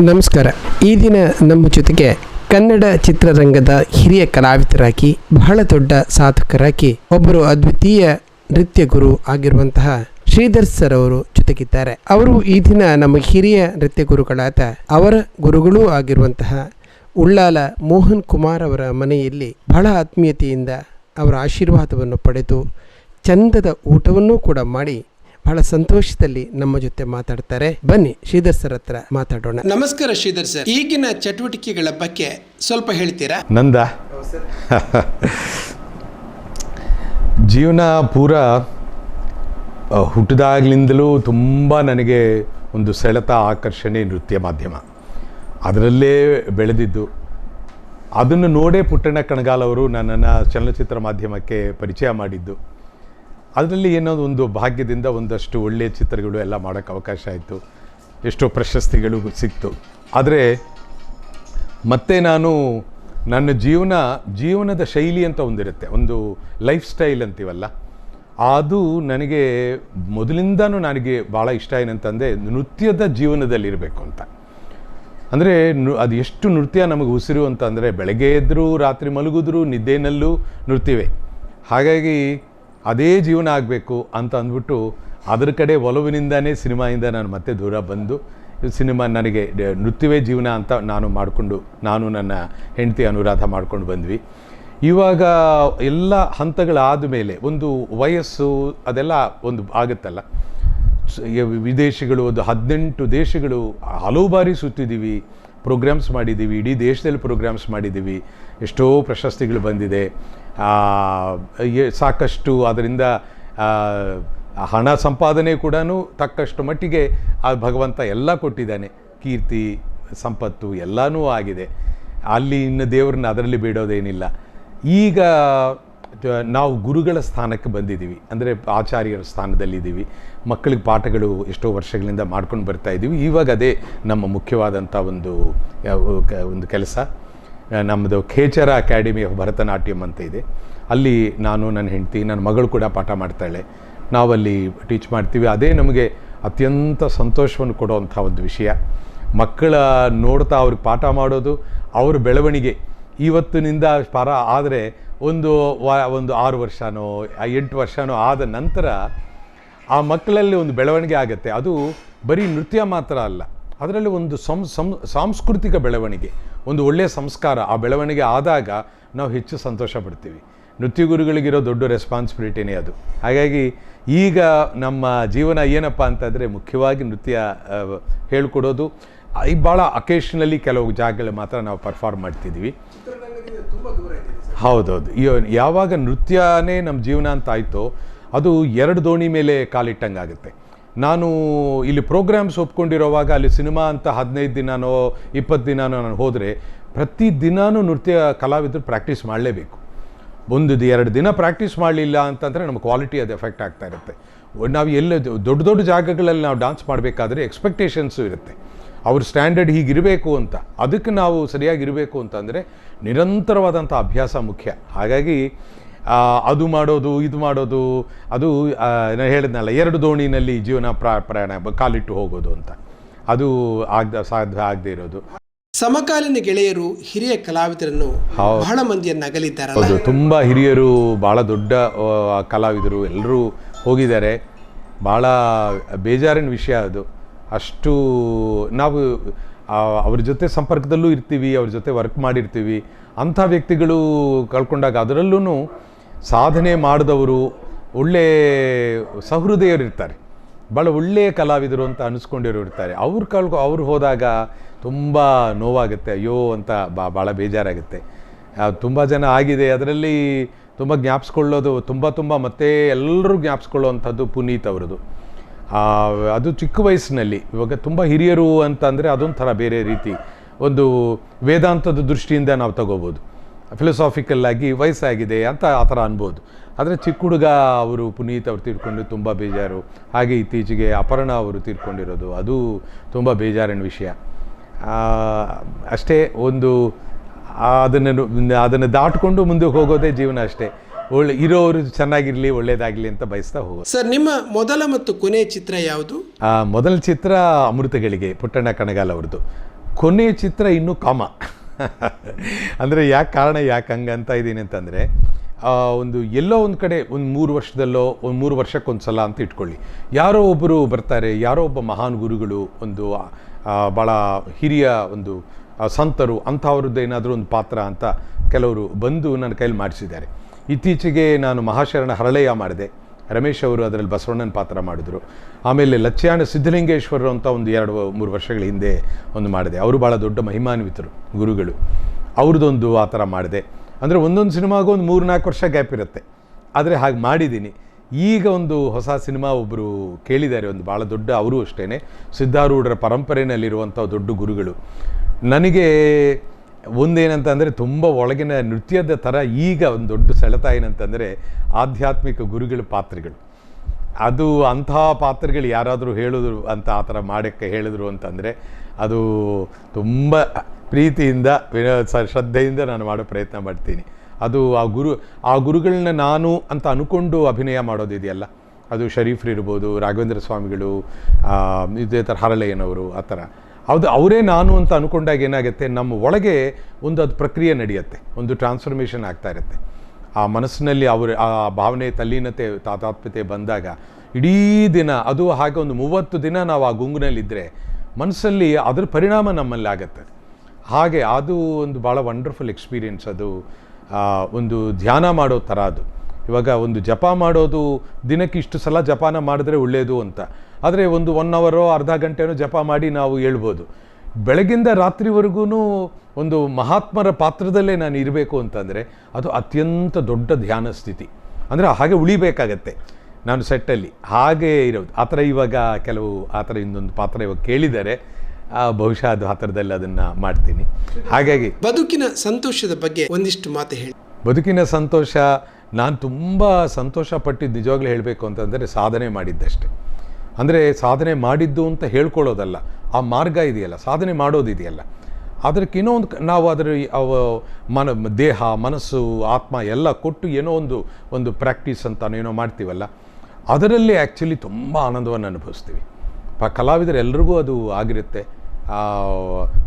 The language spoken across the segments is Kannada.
ನಮಸ್ಕಾರ. ಈ ದಿನ ನಮ್ಮ ಜೊತೆಗೆ ಕನ್ನಡ ಚಿತ್ರರಂಗದ ಹಿರಿಯ ಕಲಾವಿದರಾಗಿ, ಬಹಳ ದೊಡ್ಡ ಸಾಧಕರಾಗಿ ಒಬ್ಬರು ಅದ್ವಿತೀಯ ನೃತ್ಯ ಗುರು ಆಗಿರುವಂತಹ ಶ್ರೀಧರ್ ಸರ್ ಅವರು ಜೊತೆಗಿದ್ದಾರೆ. ಅವರು ಈ ದಿನ ನಮ್ಮ ಹಿರಿಯ ನೃತ್ಯ ಗುರುಗಳಾದ ಅವರ ಗುರುಗಳೂ ಆಗಿರುವಂತಹ ಉಳ್ಳಾಲ ಮೋಹನ್ ಕುಮಾರ್ ಅವರ ಮನೆಯಲ್ಲಿ ಬಹಳ ಆತ್ಮೀಯತೆಯಿಂದ ಅವರ ಆಶೀರ್ವಾದವನ್ನು ಪಡೆದು ಚಂದದ ಊಟವನ್ನೂ ಕೂಡ ಮಾಡಿ ಬಹಳ ಸಂತೋಷದಲ್ಲಿ ನಮ್ಮ ಜೊತೆ ಮಾತಾಡ್ತಾರೆ. ಬನ್ನಿ ಶ್ರೀಧರ್ ಸರ್ ಹತ್ರ ಮಾತಾಡೋಣ. ನಮಸ್ಕಾರ ಶ್ರೀಧರ್ ಸರ್. ಈಗಿನ ಚಟುವಟಿಕೆಗಳ ಬಗ್ಗೆ ಸ್ವಲ್ಪ ಹೇಳ್ತೀರಾ? ನಂದ? ಜೀವನ ಪೂರ ಹುಟ್ಟಿದಾಗ್ಲಿಂದಲೂ ತುಂಬ ನನಗೆ ಒಂದು ಸೆಳೆತ ಆಕರ್ಷಣೆ ನೃತ್ಯ ಮಾಧ್ಯಮ. ಅದರಲ್ಲೇ ಬೆಳೆದಿದ್ದು. ಅದನ್ನು ನೋಡೇ ಪುಟ್ಟಣ್ಣ ಕಣಗಾಲ್ ಅವರು ನನ್ನನ್ನು ಚಲನಚಿತ್ರ ಮಾಧ್ಯಮಕ್ಕೆ ಪರಿಚಯ ಮಾಡಿದ್ದು. ಅದರಲ್ಲಿ ಏನೋ ಒಂದು ಭಾಗ್ಯದಿಂದ ಒಂದಷ್ಟು ಒಳ್ಳೆಯ ಚಿತ್ರಗಳು ಎಲ್ಲ ಮಾಡೋಕ್ಕೆ ಅವಕಾಶ ಆಯಿತು. ಎಷ್ಟೋ ಪ್ರಶಸ್ತಿಗಳು ಸಿಕ್ತು. ಆದರೆ ಮತ್ತೆ ನಾನು ನನ್ನ ಜೀವನ, ಜೀವನದ ಶೈಲಿ ಅಂತ ಒಂದಿರುತ್ತೆ. ಒಂದು ಲೈಫ್ ಸ್ಟೈಲ್ ಅಂತೀವಲ್ಲ. ಅದು ನನಗೆ ಮೊದಲಿಂದನೂ ನನಗೆ ಭಾಳ ಇಷ್ಟ ಏನಂತಂದರೆ ನೃತ್ಯದ ಜೀವನದಲ್ಲಿರಬೇಕು ಅಂತ. ಅಂದರೆ ಅದು ಎಷ್ಟು ನೃತ್ಯ ನಮಗೆ ಉಸಿರು ಅಂತಂದರೆ ಬೆಳಗ್ಗೆ ಎದ್ದರೂ ರಾತ್ರಿ ಮಲಗಿದ್ರೂ ನಿದ್ದೆನಲ್ಲೂ ನೃತ್ಯವೇ. ಹಾಗಾಗಿ ಅದೇ ಜೀವನ ಆಗಬೇಕು ಅಂತ ಅಂದ್ಬಿಟ್ಟು ಅದರ ಕಡೆ ಒಲವಿನಿಂದನೇ ಸಿನಿಮಾಯಿಂದ ನಾನು ಮತ್ತೆ ದೂರ ಬಂದು ಸಿನಿಮಾ ನನಗೆ ನೃತ್ಯವೇ ಜೀವನ ಅಂತ ನಾನು ಮಾಡಿಕೊಂಡು, ನಾನು ನನ್ನ ಹೆಂಡತಿ ಅನುರಾಧ ಮಾಡ್ಕೊಂಡು ಬಂದ್ವಿ. ಇವಾಗ ಎಲ್ಲ ಹಂತಗಳಾದ ಮೇಲೆ ಒಂದು ವಯಸ್ಸು ಅದೆಲ್ಲ ಒಂದು ಆಗುತ್ತಲ್ಲ. ವಿದೇಶಿಗಳು ಒಂದು ಹದಿನೆಂಟು ದೇಶಗಳು ಹಲವು ಬಾರಿ ಸುತ್ತಿದ್ದೀವಿ, ಪ್ರೋಗ್ರಾಮ್ಸ್ ಮಾಡಿದ್ದೀವಿ, ಇಡೀ ದೇಶದಲ್ಲಿ ಪ್ರೋಗ್ರಾಮ್ಸ್ ಮಾಡಿದ್ದೀವಿ, ಎಷ್ಟೋ ಪ್ರಶಸ್ತಿಗಳು ಬಂದಿದೆ. ಸಾಕಷ್ಟು ಅದರಿಂದ ಹಣ ಸಂಪಾದನೆ ಕೂಡ ತಕ್ಕಷ್ಟು ಮಟ್ಟಿಗೆ ಆ ಭಗವಂತ ಎಲ್ಲ ಕೊಟ್ಟಿದ್ದಾನೆ. ಕೀರ್ತಿ, ಸಂಪತ್ತು ಎಲ್ಲನೂ ಆಗಿದೆ. ಅಲ್ಲಿ ಇನ್ನು ದೇವರನ್ನ ಅದರಲ್ಲಿ ಬೇಡೋದೇನಿಲ್ಲ. ಈಗ ನಾವು ಗುರುಗಳ ಸ್ಥಾನಕ್ಕೆ ಬಂದಿದ್ದೀವಿ. ಅಂದರೆ ಆಚಾರ್ಯರ ಸ್ಥಾನದಲ್ಲಿದ್ದೀವಿ. ಮಕ್ಕಳಿಗೆ ಪಾಠಗಳು ಎಷ್ಟೋ ವರ್ಷಗಳಿಂದ ಮಾಡ್ಕೊಂಡು ಬರ್ತಾ ಇದ್ದೀವಿ. ಇವಾಗ ಅದೇ ನಮ್ಮ ಮುಖ್ಯವಾದಂಥ ಒಂದು ಒಂದು ಕೆಲಸ. ನಮ್ಮದು ಖೇಚರ ಅಕಾಡೆಮಿ ಆಫ್ ಭರತನಾಟ್ಯಂ ಅಂತ ಇದೆ. ಅಲ್ಲಿ ನಾನು, ನನ್ನ ಹೆಂಡತಿ, ನನ್ನ ಮಗಳು ಕೂಡ ಪಾಠ ಮಾಡ್ತಾಳೆ. ನಾವಲ್ಲಿ ಟೀಚ್ ಮಾಡ್ತೀವಿ. ಅದೇ ನಮಗೆ ಅತ್ಯಂತ ಸಂತೋಷವನ್ನು ಕೊಡುವಂಥ ಒಂದು ವಿಷಯ. ಮಕ್ಕಳ ನೋಡ್ತಾ ಅವ್ರಿಗೆ ಪಾಠ ಮಾಡೋದು, ಅವ್ರ ಬೆಳವಣಿಗೆ ಇವತ್ತಿನಿಂದ ಪರ ಆದರೆ ಒಂದು ಒಂದು ಆರು ವರ್ಷನೋ ಎಂಟು ವರ್ಷನೋ ಆದ ನಂತರ ಆ ಮಕ್ಕಳಲ್ಲಿ ಒಂದು ಬೆಳವಣಿಗೆ ಆಗುತ್ತೆ. ಅದು ಬರೀ ನೃತ್ಯ ಮಾತ್ರ ಅಲ್ಲ. ಅದರಲ್ಲಿ ಒಂದು ಸಂ, ಸಾಂಸ್ಕೃತಿಕ ಬೆಳವಣಿಗೆ. ಒಂದು ಒಳ್ಳೆಯ ಸಂಸ್ಕಾರ ಆ ಬೆಳವಣಿಗೆ ಆದಾಗ ನಾವು ಹೆಚ್ಚು ಸಂತೋಷ ಪಡ್ತೀವಿ. ನೃತ್ಯ ಗುರುಗಳಿಗಿರೋ ದೊಡ್ಡ ರೆಸ್ಪಾನ್ಸಿಬಿಲಿಟಿನೇ ಅದು. ಹಾಗಾಗಿ ಈಗ ನಮ್ಮ ಜೀವನ ಏನಪ್ಪ ಅಂತಂದರೆ ಮುಖ್ಯವಾಗಿ ನೃತ್ಯ ಹೇಳ್ಕೊಡೋದು. ಈ ಭಾಳ ಅಕೇಷನಲ್ಲಿ ಕೆಲವು ಜಾಗಗಳು ಮಾತ್ರ ನಾವು ಪರ್ಫಾರ್ಮ್ ಮಾಡ್ತಿದ್ದೀವಿ. ಹೌದೌದು. ಯಾವಾಗ ನೃತ್ಯನೇ ನಮ್ಮ ಜೀವನ ಅಂತ ಆಯಿತೋ ಅದು ಎರಡು ದೋಣಿ ಮೇಲೆ ಕಾಲಿಟ್ಟಂಗಾಗುತ್ತೆ. ನಾನು ಇಲ್ಲಿ ಪ್ರೋಗ್ರಾಮ್ಸ್ ಒಪ್ಕೊಂಡಿರೋವಾಗ ಅಲ್ಲಿ ಸಿನಿಮಾ ಅಂತ ಹದಿನೈದು ದಿನನೋ, ಇಪ್ಪತ್ತು ದಿನನೋ ನಾನು ಹೋದರೆ ಪ್ರತಿ ದಿನಾನೂ ನೃತ್ಯ ಕಲಾವಿದರು ಪ್ರಾಕ್ಟೀಸ್ ಮಾಡಲೇಬೇಕು. ಒಂದು ಎರಡು ದಿನ ಪ್ರಾಕ್ಟೀಸ್ ಮಾಡಲಿಲ್ಲ ಅಂತಂದರೆ ನಮ್ಮ ಕ್ವಾಲಿಟಿ ಅದು ಎಫೆಕ್ಟ್ ಆಗ್ತಾ ಇರುತ್ತೆ. ನಾವು ಎಲ್ಲ ದೊಡ್ಡ ದೊಡ್ಡ ಜಾಗಗಳಲ್ಲಿ ನಾವು ಡಾನ್ಸ್ ಮಾಡಬೇಕಾದ್ರೆ ಎಕ್ಸ್ಪೆಕ್ಟೇಷನ್ಸು ಇರುತ್ತೆ. ಅವ್ರ ಸ್ಟ್ಯಾಂಡರ್ಡ್ ಹೀಗಿರಬೇಕು ಅಂತ. ಅದಕ್ಕೆ ನಾವು ಸರಿಯಾಗಿರಬೇಕು ಅಂತಂದರೆ ನಿರಂತರವಾದಂಥ ಅಭ್ಯಾಸ ಮುಖ್ಯ. ಹಾಗಾಗಿ ಅದು ಮಾಡೋದು ಇದು ಮಾಡೋದು ಅದು ನಾನು ಹೇಳಿದ್ನಲ್ಲ ಎರಡು ದೋಣಿನಲ್ಲಿ ಜೀವನ ಪ್ರಾ ಪ್ರಯಾಣ ಕಾಲಿಟ್ಟು ಹೋಗೋದು ಅಂತ. ಅದು ಆಗದ ಸಾಧ್ಯ ಆಗದೆ ಇರೋದು. ಸಮಕಾಲೀನ ಗೆಳೆಯರು ಹಿರಿಯ ಕಲಾವಿದರನ್ನು. ಬಹಳ ಮಂದಿಯನ್ನು ಅಗಲಿದ್ದಾರೆ ಹೌದು ತುಂಬ ಹಿರಿಯರು ಭಾಳ ದೊಡ್ಡ ಕಲಾವಿದರು ಎಲ್ಲರೂ ಹೋಗಿದ್ದಾರೆ. ಭಾಳ ಬೇಜಾರಿನ ವಿಷಯ ಅದು. ಅಷ್ಟು ನಾವು ಅವ್ರ ಜೊತೆ ಸಂಪರ್ಕದಲ್ಲೂ ಇರ್ತೀವಿ ಅವ್ರ ಜೊತೆ ವರ್ಕ್ ಮಾಡಿರ್ತೀವಿ. ಅಂಥ ವ್ಯಕ್ತಿಗಳು ಕಳ್ಕೊಂಡಾಗ ಅದರಲ್ಲೂ ಸಾಧನೆ ಮಾಡಿದವರು ಒಳ್ಳೆ ಸಹೃದಯರು ಇರ್ತಾರೆ. ಭಾಳ ಒಳ್ಳೆಯ ಕಲಾವಿದರು ಅಂತ ಅನಿಸ್ಕೊಂಡಿರೋರು ಇರ್ತಾರೆ. ಅವ್ರು ಕಳ್ಕೊ ಅವ್ರು ಹೋದಾಗ ತುಂಬ ನೋವಾಗುತ್ತೆ. ಅಯ್ಯೋ ಅಂತ ಬಾ ಭಾಳ ಬೇಜಾರಾಗುತ್ತೆ. ತುಂಬ ಜನ ಆಗಿದೆ. ಅದರಲ್ಲಿ ತುಂಬ ಜ್ಞಾಪಿಸ್ಕೊಳ್ಳೋದು, ತುಂಬ ತುಂಬ ಮತ್ತೆ ಎಲ್ಲರೂ ಜ್ಞಾಪಿಸ್ಕೊಳ್ಳೋವಂಥದ್ದು ಪುನೀತ್ ಅವರದು ಅದು ಚಿಕ್ಕ ವಯಸ್ಸಿನಲ್ಲಿ. ಇವಾಗ ತುಂಬ ಹಿರಿಯರು ಅಂತಂದರೆ ಅದೊಂಥರ ಬೇರೆ ರೀತಿ. ಒಂದು ವೇದಾಂತದ ದೃಷ್ಟಿಯಿಂದ ನಾವು ತಗೋಬೋದು. ಫಿಲಸಾಫಿಕಲ್ ಆಗಿ ವಯಸ್ಸಾಗಿದೆ ಅಂತ ಆ ಥರ ಅನ್ಬೋದು. ಆದರೆ ಚಿಕ್ಕ ಹುಡುಗ ಅವರು ಪುನೀತ್ ಅವರು ತೀರ್ಕೊಂಡು ತುಂಬ ಬೇಜಾರು. ಹಾಗೆ ಇತ್ತೀಚೆಗೆ ಅಪರ್ಣ ಅವರು ತೀರ್ಕೊಂಡಿರೋದು ಅದು ತುಂಬ ಬೇಜಾರಿನ ವಿಷಯ. ಅಷ್ಟೇ ಒಂದು ಅದನ್ನು ಅದನ್ನು ದಾಟ್ಕೊಂಡು ಮುಂದೆ ಹೋಗೋದೇ ಜೀವನ ಅಷ್ಟೇ. ಒಳ್ಳೆ ಇರೋರು ಚೆನ್ನಾಗಿರಲಿ ಒಳ್ಳೇದಾಗಲಿ ಅಂತ ಬಯಸ್ತಾ ಹೋಗೋದು. ಸರ್ ನಿಮ್ಮ ಮೊದಲ ಮತ್ತು ಕೊನೆಯ ಚಿತ್ರ ಯಾವುದು? ಮೊದಲ ಚಿತ್ರ ಅಮೃತಗಳಿಗೆ ಪುಟ್ಟಣ್ಣ ಕಣಗಾಲ್ ಅವ್ರದ್ದು. ಕೊನೆಯ ಚಿತ್ರ ಇನ್ನೂ ಕಾಮ. ಅಂದರೆ ಯಾಕೆ ಕಾರಣ, ಯಾಕೆ ಹಂಗೆ ಅಂತ ಇದ್ದೀನಿ ಅಂತಂದರೆ ಒಂದು ಎಲ್ಲೋ ಒಂದು ಕಡೆ ಒಂದು ಮೂರು ವರ್ಷದಲ್ಲೋ, ಒಂದು ಮೂರು ವರ್ಷಕ್ಕೊಂದು ಸಲ ಅಂತ ಇಟ್ಕೊಳ್ಳಿ. ಯಾರೋ ಒಬ್ಬರು ಬರ್ತಾರೆ, ಯಾರೋ ಒಬ್ಬ ಮಹಾನ್ ಗುರುಗಳು, ಒಂದು ಭಾಳ ಹಿರಿಯ ಒಂದು ಸಂತರು, ಅಂಥವ್ರದ್ದು ಏನಾದರೂ ಒಂದು ಪಾತ್ರ ಅಂತ ಕೆಲವರು ಬಂದು ನನ್ನ ಕೈಲಿ ಮಾಡಿಸಿದ್ದಾರೆ. ಇತ್ತೀಚೆಗೆ ನಾನು ಮಹಾಶರಣ ಹರಳೆಯ ಮಾಡಿದೆ. ರಮೇಶ್ ಅವರು ಅದರಲ್ಲಿ ಬಸವಣ್ಣನ ಪಾತ್ರ ಮಾಡಿದರು. ಆಮೇಲೆ ಲಚ್ಯಾಣ ಸಿದ್ಧಲಿಂಗೇಶ್ವರರು ಅಂತ ಒಂದು ಎರಡು, ಮೂರು ವರ್ಷಗಳ ಹಿಂದೆ ಒಂದು ಮಾಡಿದೆ. ಅವರು ಭಾಳ ದೊಡ್ಡ ಮಹಿಮಾನ್ವಿತರು, ಗುರುಗಳು. ಅವ್ರದ್ದೊಂದು ಆ ಥರ ಮಾಡಿದೆ. ಅಂದರೆ ಒಂದೊಂದು ಸಿನಿಮಾಗೂ ಒಂದು ಮೂರು ನಾಲ್ಕು ವರ್ಷ ಗ್ಯಾಪ್ ಇರುತ್ತೆ. ಆದರೆ ಹಾಗೆ ಮಾಡಿದ್ದೀನಿ. ಈಗ ಒಂದು ಹೊಸ ಸಿನಿಮಾ ಒಬ್ಬರು ಕೇಳಿದ್ದಾರೆ, ಒಂದು ಭಾಳ ದೊಡ್ಡ ಅವರು ಅಷ್ಟೇ ಸಿದ್ಧಾರೂಢರ ಪರಂಪರೆಯಲ್ಲಿರುವಂಥ ದೊಡ್ಡ ಗುರುಗಳು. ನನಗೆ ಒಂದೇನಂತ ಅಂದರೆ ತುಂಬ ಒಳಗಿನ ನೃತ್ಯದ ಥರ ಈಗ ಒಂದು ದೊಡ್ಡ ಸೆಳೆತ ಏನಂತಂದರೆ ಆಧ್ಯಾತ್ಮಿಕ ಗುರುಗಳ ಪಾತ್ರಗಳು. ಅದು ಅಂತಹ ಪಾತ್ರಗಳು ಯಾರಾದರೂ ಹೇಳಿದ್ರು ಅಂತ ಆ ಥರ ಮಾಡೋಕ್ಕೆ ಹೇಳಿದ್ರು ಅಂತಂದರೆ ಅದು ತುಂಬ ಪ್ರೀತಿಯಿಂದ ಶ್ರದ್ಧೆಯಿಂದ ನಾನು ಮಾಡೋ ಪ್ರಯತ್ನ ಮಾಡ್ತೀನಿ. ಅದು ಆ ಗುರು, ಆ ಗುರುಗಳನ್ನ ನಾನು ಅಂತ ಅಂದ್ಕೊಂಡು ಅಭಿನಯ ಮಾಡೋದಿದೆಯಲ್ಲ. ಅದು ಶರೀಫ್ರು ಇರ್ಬೋದು, ರಾಘವೇಂದ್ರ ಸ್ವಾಮಿಗಳು ಇದೇ ಥರ ಹರಳೆಯನವರು ಆ ಥರ. ಅದು ಅವರೇ ನಾನು ಅಂತ ಅಂದ್ಕೊಂಡಾಗ ಏನಾಗುತ್ತೆ? ನಮ್ಮ ಒಳಗೆ ಒಂದು ಅದು ಪ್ರಕ್ರಿಯೆ ನಡೆಯುತ್ತೆ, ಒಂದು ಟ್ರಾನ್ಸ್ಫಾರ್ಮೇಷನ್ ಆಗ್ತಾ ಇರುತ್ತೆ. ಆ ಮನಸ್ಸಿನಲ್ಲಿ ಅವರ, ಆ ಭಾವನೆ ತಲ್ಲೀನತೆ ತಾತಾತ್ಮ್ಯತೆ ಬಂದಾಗ ಇಡೀ ದಿನ, ಅದು ಹಾಗೆ ಒಂದು ಮೂವತ್ತು ದಿನ ನಾವು ಆ ಗುಂಗಿನಲ್ಲಿದ್ದರೆ ಮನಸ್ಸಲ್ಲಿ ಅದರ ಪರಿಣಾಮ ನಮ್ಮಲ್ಲಿ ಆಗುತ್ತೆ. ಹಾಗೆ ಅದು ಒಂದು ಭಾಳ ವಂಡರ್ಫುಲ್ ಎಕ್ಸ್ಪೀರಿಯೆನ್ಸ್ ಅದು. ಒಂದು ಧ್ಯಾನ ಮಾಡೋ ಥರ ಅದು. ಇವಾಗ ಒಂದು ಜಪ ಮಾಡೋದು, ದಿನಕ್ಕೆ ಇಷ್ಟು ಸಲ ಜಪಾನ ಮಾಡಿದ್ರೆ ಒಳ್ಳೆಯದು ಅಂತ. ಆದರೆ ಒಂದು ಒನ್ ಅವರೋ ಅರ್ಧ ಗಂಟೆನೋ ಜಪ ಮಾಡಿ ನಾವು ಹೇಳ್ಬೋದು. ಬೆಳಗಿಂದ ರಾತ್ರಿವರೆಗೂ ಒಂದು ಮಹಾತ್ಮರ ಪಾತ್ರದಲ್ಲೇ ನಾನು ಇರಬೇಕು ಅಂತಂದರೆ ಅದು ಅತ್ಯಂತ ದೊಡ್ಡ ಧ್ಯಾನ ಸ್ಥಿತಿ. ಅಂದರೆ ಹಾಗೆ ಉಳಿಬೇಕಾಗತ್ತೆ. ನಾನು ಸೆಟ್ಟಲ್ಲಿ ಹಾಗೆ ಇರೋದು. ಆ ಥರ ಇವಾಗ ಕೆಲವು ಆ ಥರ ಇನ್ನೊಂದು ಪಾತ್ರ ಇವಾಗ ಕೇಳಿದ್ದಾರೆ. ಆ, ಬಹುಶಃ ಅದು ಆ ಥರದಲ್ಲಿ ಅದನ್ನು ಮಾಡ್ತೀನಿ. ಹಾಗಾಗಿ ಬದುಕಿನ ಸಂತೋಷದ ಬಗ್ಗೆ ಒಂದಿಷ್ಟು ಮಾತು ಹೇಳಿ. ಬದುಕಿನ ಸಂತೋಷ ನಾನು ತುಂಬ ಸಂತೋಷ ಪಟ್ಟಿದ್ದು ನಿಜವಾಗ್ಲೂ ಹೇಳಬೇಕು ಅಂತಂದರೆ ಸಾಧನೆ ಮಾಡಿದ್ದಷ್ಟೆ. ಅಂದರೆ ಸಾಧನೆ ಮಾಡಿದ್ದು ಅಂತ ಹೇಳ್ಕೊಳ್ಳೋದಲ್ಲ, ಆ ಮಾರ್ಗ ಇದೆಯಲ್ಲ, ಸಾಧನೆ ಮಾಡೋದಿದೆಯಲ್ಲ ಅದಕ್ಕೆ ಏನೋ ಒಂದು ನಾವು ಅದರ ಅವ, ಮನ, ದೇಹ, ಮನಸ್ಸು, ಆತ್ಮ ಎಲ್ಲ ಕೊಟ್ಟು ಏನೋ ಒಂದು ಒಂದು ಪ್ರಾಕ್ಟೀಸ್ ಅಂತ ಏನೋ ಮಾಡ್ತೀವಲ್ಲ, ಅದರಲ್ಲಿ ಆ್ಯಕ್ಚುಲಿ ತುಂಬ ಆನಂದವನ್ನು ಅನುಭವಿಸ್ತೀವಿ. ಪ ಕಲಾವಿದರೆಲ್ಲರಿಗೂ ಅದು ಆಗಿರುತ್ತೆ.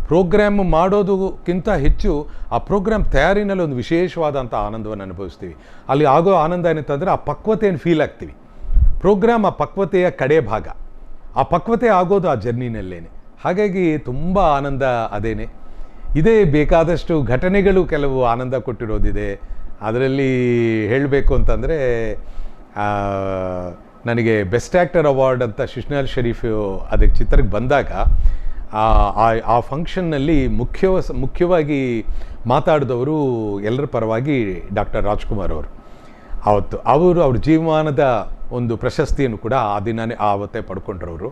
ಪ್ರೋಗ್ರಾಮ್ ಮಾಡೋದಕ್ಕಿಂತ ಹೆಚ್ಚು ಆ ಪ್ರೋಗ್ರಾಮ್ ತಯಾರಿನಲ್ಲಿ ಒಂದು ವಿಶೇಷವಾದಂಥ ಆನಂದವನ್ನು ಅನುಭವಿಸ್ತೀವಿ. ಅಲ್ಲಿ ಆಗೋ ಆನಂದ ಏನಂತಂದರೆ ಆ ಪಕ್ವತೆಯನ್ನು ಫೀಲ್ ಆಗ್ತೀವಿ. ಪ್ರೋಗ್ರಾಮ್ ಆ ಪಕ್ವತೆಯ ಕಡೆ ಭಾಗ. ಆ ಪಕ್ವತೆ ಆಗೋದು ಆ ಜರ್ನಿನಲ್ಲೇನೆ. ಹಾಗಾಗಿ ತುಂಬ ಆನಂದ ಅದೇನೆ. ಇದೇ ಬೇಕಾದಷ್ಟು ಘಟನೆಗಳು ಕೆಲವು ಆನಂದ ಕೊಟ್ಟಿರೋದಿದೆ. ಅದರಲ್ಲಿ ಹೇಳಬೇಕು ಅಂತಂದರೆ ನನಗೆ ಬೆಸ್ಟ್ ಆ್ಯಕ್ಟರ್ ಅವಾರ್ಡ್ ಅಂತ ಶಿಶ್ನಾಲ್ ಶರೀಫ್ ಅದಕ್ಕೆ ಚಿತ್ರಕ್ಕೆ ಬಂದಾಗ, ಆ- ಫಂಕ್ಷನ್ನಲ್ಲಿ ಮುಖ್ಯ ಮುಖ್ಯವಾಗಿ ಮಾತಾಡಿದವರು ಎಲ್ಲರ ಪರವಾಗಿ ಡಾಕ್ಟರ್ ರಾಜ್ಕುಮಾರ್ ಅವರು. ಆವತ್ತು ಅವರು ಅವ್ರ ಜೀವಮಾನದ ಒಂದು ಪ್ರಶಸ್ತಿಯನ್ನು ಕೂಡ ಆ ದಿನನೇ ಆವತ್ತೇ ಪಡ್ಕೊಂಡ್ರವರು.